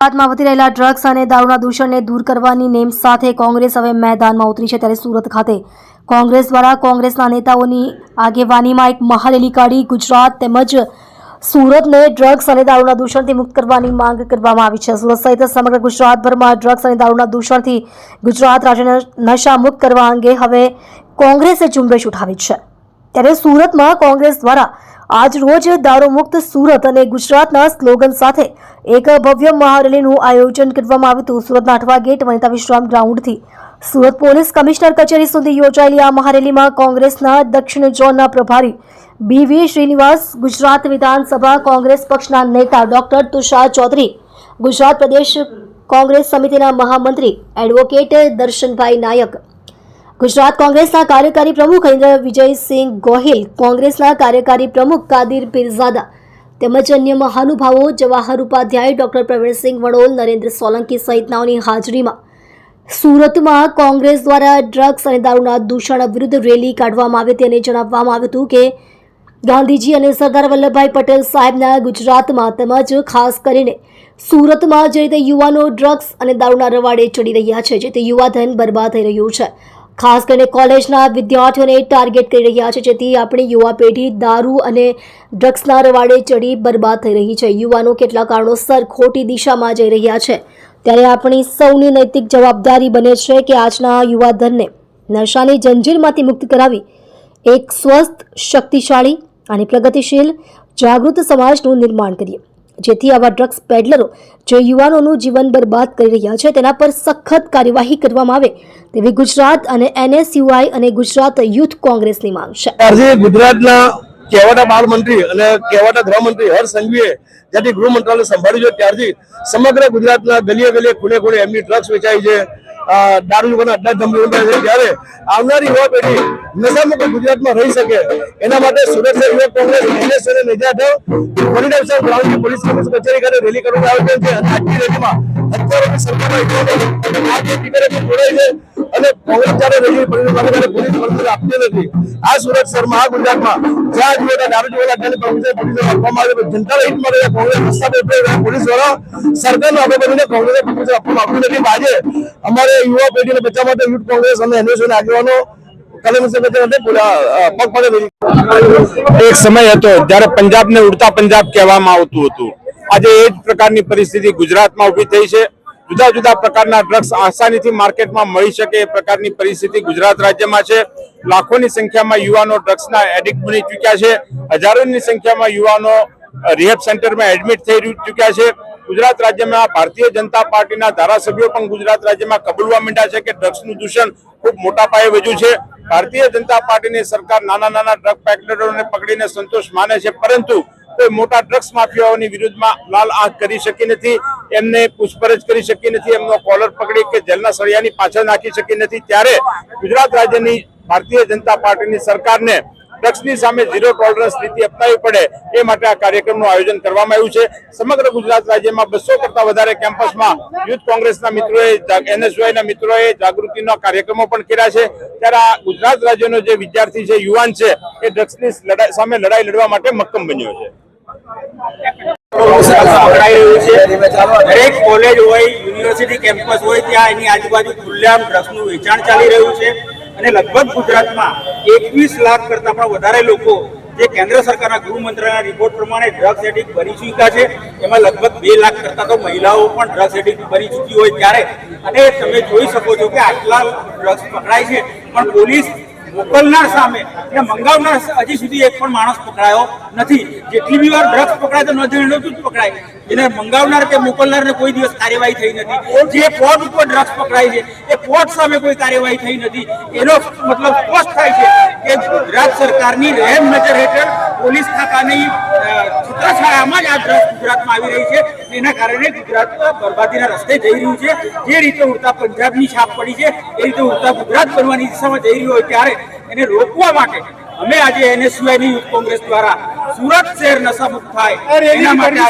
ગુજરાતમાં વધી રહેલા ડ્રગ્સ અને દારૂના દૂષણને દૂર કરવાની નેમ સાથે કોંગ્રેસ હવે મેદાનમાં ઉતરી છે ત્યારે સુરત ખાતે. કોંગ્રેસ દ્વારા કોંગ્રેસના નેતાઓની આગેવાનીમાં એક મહારેલી કાઢી ગુજરાત તેમજ સુરતને ડ્રગ્સ અને દારૂના દૂષણથી મુક્ત કરવાની માંગ કરવામાં આવી છે. સુરત સહિત સમગ્ર ગુજરાતભરમાં ડ્રગ્સ અને દારૂના દૂષણથી ગુજરાત રાજ્યને નશામુક્ત કરવા અંગે હવે કોંગ્રેસે ઝુંબેશ ઉઠાવી છે. ત્યારે સુરતમાં કોંગ્રેસ દ્વારા આજ રોજ દારૂ મુક્ત સુરત અને ગુજરાતના સ્લોગન સાથે એક ભવ્ય મહારેલીનું આયોજન કરવામાં આવ્યું હતું. સુરતના અઠવા ગેટ વનિતા વિશ્રામ ગ્રાઉન્ડથી સુરત પોલીસ કમિશનર કચેરી સુધી યોજાયેલી આ મહારેલીમાં કોંગ્રેસના દક્ષિણ ઝોનના પ્રભારી બી વી શ્રીનિવાસ, ગુજરાત વિધાનસભા કોંગ્રેસ પક્ષના નેતા ડોક્ટર તુષાર ચૌધરી, ગુજરાત પ્રદેશ કોંગ્રેસ સમિતિના મહામંત્રી એડવોકેટ દર્શનભાઈ નાયક ગુજરાત કોંગ્રેસના કાર્યકારી પ્રમુખ ઇન્દ્ર વિજયસિંહ ગોહિલ, કોંગ્રેસના કાર્યકારી પ્રમુખ કાદિર પીરઝાદા તેમજ અન્ય મહાનુભાવો, જવાહર ઉપાધ્યાય ડોક્ટર પ્રવીણસિંહ વડોલ, નરેન્દ્ર સોલંકી સહિતનાઓની હાજરીમાં સુરતમાં કોંગ્રેસ દ્વારા ડ્રગ્સ અને દારૂના દૂષણ વિરુદ્ધ રેલી કાઢવામાં આવી હતી અને જણાવવામાં આવ્યું હતું કે ગાંધીજી અને સરદાર વલ્લભભાઈ પટેલ સાહેબના ગુજરાતમાં તેમજ ખાસ કરીને સુરતમાં જે રીતે યુવાનો ડ્રગ્સ અને દારૂના રવાડે ચડી રહ્યા છે જેથી યુવાધન બરબાદ થઈ રહ્યું છે ખાસ કરીને કોલેજના વિદ્યાર્થીઓને ટાર્ગેટ કરી રહ્યા છે. જેથી આપણી યુવા પેઢી દારૂ અને ડ્રગ્સના રવાડે ચડી બરબાદ થઈ રહી છે. યુવાનો કેટલા કારણોસર ખોટી દિશામાં જઈ રહ્યા છે? ત્યારે આપણી સૌની નૈતિક જવાબદારી બને છે કે આજના યુવાધનને નશાની જંજીરમાંથી મુક્ત કરાવી એક સ્વસ્થ, શક્તિશાળી અને પ્રગતિશીલ જાગૃત સમાજનું નિર્માણ કરીએ. જેથી આવા ડ્રગ્સ પેડલરો જે યુવાનોનું જીવન બરબાદ કરી રહ્યા છે, તેના પર સખત કાર્યવાહી કરવામાં આવે તેવી ગુજરાત અને એનએસયુઆઈ અને ગુજરાત યુથ કોંગ્રેસની માંગ છે. ગુજરાતના કહેવાતા બાળ મંત્રી અને કહેવાતા ગૃહમંત્રી હર્ષ સંઘવીએ જ્યાંથી ગૃહ મંત્રાલય સંભાળ્યું છે, ત્યારથી સમગ્ર ગુજરાતના ગલીએ ગલીએ ખૂણે ખૂણે એમની ડ્રગ્સ વેચાય છે. દારૂ યુવાના અડ્ડા ધમકી છે ત્યારે આવનારી યુવા પેઢી નશામુક્ત ગુજરાતમાં રહી શકે, એના માટે શહેર યુવક કોંગ્રેસ, એનએસ અને નિજાત કોરિડોર સાહેબ ગ્રાઉન્ડ પોલીસ કમિશનર કચેરી ખાતે રેલી કરવામાં આવે છે. અને આજની રેલીમાં અત્યારે સરકારના યુવાનો આ જે જોડાય છે અને કોંગ્રેસ જયારે રેલી પરિણામ ત્યારે પોલીસ મંત્રી આપતી નથી, આ સુરત શહેરમાં ગુજરાતમાં, જ્યાં જુઓ ત્યાં દારૂ જોવા કોંગ્રેસ પોલીસને આપવામાં આવે જનતાના હિતમાં રહે કોંગ્રેસ રસ્તા પર પોલીસ દ્વારા સરકારનો આભાર બનીને કોંગ્રેસ પોલીસ આપવામાં આવ્યું નથી. આજે અમારે યુવા પેઢીને બચાવવા માટે યુથ કોંગ્રેસ અને એનએસયુના આગેવાનો એક સમય હતો જ્યારે પંજાબને ઉડતા પંજાબ કહેવામાં આવતું હતું. આજે એ જ પ્રકારની પરિસ્થિતિ ગુજરાતમાં ઊભી થઈ છે. જુદા જુદા પ્રકારના ડ્રગ્સ આસાનીથી માર્કેટમાં મળી શકે એ પ્રકારની પરિસ્થિતિ ગુજરાત રાજ્યમાં છે. લાખોની સંખ્યામાં યુવાનો ડ્રગ્સના એડિક્ટ બની ચૂક્યા છે. હજારોની સંખ્યામાં યુવાનો રિહેબ સેન્ટરમાં એડમિટ થઈ ચૂક્યા છે. ગુજરાત રાજ્યમાં ભારતીય જનતા પાર્ટીના ધારાસભ્યો પણ ગુજરાત રાજ્યમાં કબૂલવા માંડ્યા છે કે ડ્રગ્સનું દૂષણ ખૂબ મોટા પાયે વધ્યું છે. ભારતીય જનતા પાર્ટીની સરકાર નાના નાના ડ્રગ પેકેટરોને પકડીને સંતોષ માને છે, પરંતુ કોઈ મોટા ડ્રગ્સ માફિયાઓની વિરુદ્ધમાં લાલ આંખ કરી શકી નથી, એમને પૂછપરછ કરી શકી નથી, એમનો કોલર પકડી કે જેલના સળિયાની પાછળ નાખી શકી નથી. ત્યારે ગુજરાત રાજ્યની ભારતીય જનતા પાર્ટીની સરકારને ડ્રગ્સની સામે ઝીરો ટોલરન્સ નીતિ અપનાવી પડે એ માટે આ કાર્યક્રમનું આયોજન કરવામાં આવ્યું છે. સમગ્ર ગુજરાત રાજ્યમાં બસો કરતા વધારે કેમ્પસમાં યુથ કોંગ્રેસના મિત્રોએ એનએસયુઆઈના મિત્રોએ જાગૃતિના કાર્યક્રમો પણ કર્યા છે. ત્યારે આ ગુજરાત રાજ્યનો જે વિદ્યાર્થી છે, યુવાન છે, એ ડ્રગ્સની લડાઈ, સામે લડાઈ લડવા માટે મક્કમ બન્યો છે. દરેક કોલેજ હોય યુનિવર્સિટી કેમ્પસ હોય, ત્યાં એની આજુબાજુ ખુલ્લેઆમ ડ્રગ્સનું વેચાણ ચાલી રહ્યું છે. અને લગભગ ગુજરાતમાં એકવીસ લાખ કરતા પણ વધારે લોકો જે કેન્દ્ર સરકારના ગૃહ મંત્રાલયના રિપોર્ટ પ્રમાણે ડ્રગ્સ એડિક્ટ બની ચૂક્યા છે. એમાં લગભગ બે લાખ કરતા તો મહિલાઓ પણ ડ્રગ્સ એડિક્ટ બની ચૂકી હોય ત્યારે. અને તમે જોઈ શકો છો કે આટલા ડ્રગ્સ પકડાય છે. પણ પોલીસ મોકલનાર સામે અને મંગાવનાર હજી સુધી એક પણ માણસ પકડાયો નથી. જેટલી બી વાર ડ્રગ્સ પકડાય તો જાણ્યું જ પકડાય. એને મંગાવનાર કે મોકલનારને કોઈ દિવસ કાર્યવાહી થઈ નથી. જે પોર્ટ ઉપર ડ્રગ્સ પકડાય છે, એ પોર્ટ સામે કોઈ કાર્યવાહી થઈ નથી. એનો મતલબ સ્પષ્ટ થાય છે કે ગુજરાત સરકારની રહેમ નજર હેઠળ પોલીસ ખાતાની છત્રછાયામાં જ આ ડ્રગ્સ ગુજરાતમાં આવી રહી છે. એના કારણે ગુજરાત બરબાદીના રસ્તે જઈ રહ્યું છે. જે રીતે ઉડતા પંજાબની છાપ પડી છે એ રીતે ઉડતા ગુજરાત બનવાની દિશામાં જઈ રહ્યું હોય ત્યારે એને રોકવા માટે અમે આજે એનએસયુઆઈની યુથ કોંગ્રેસ દ્વારા સુરત શહેર નશામુક્ત થાય એના માટે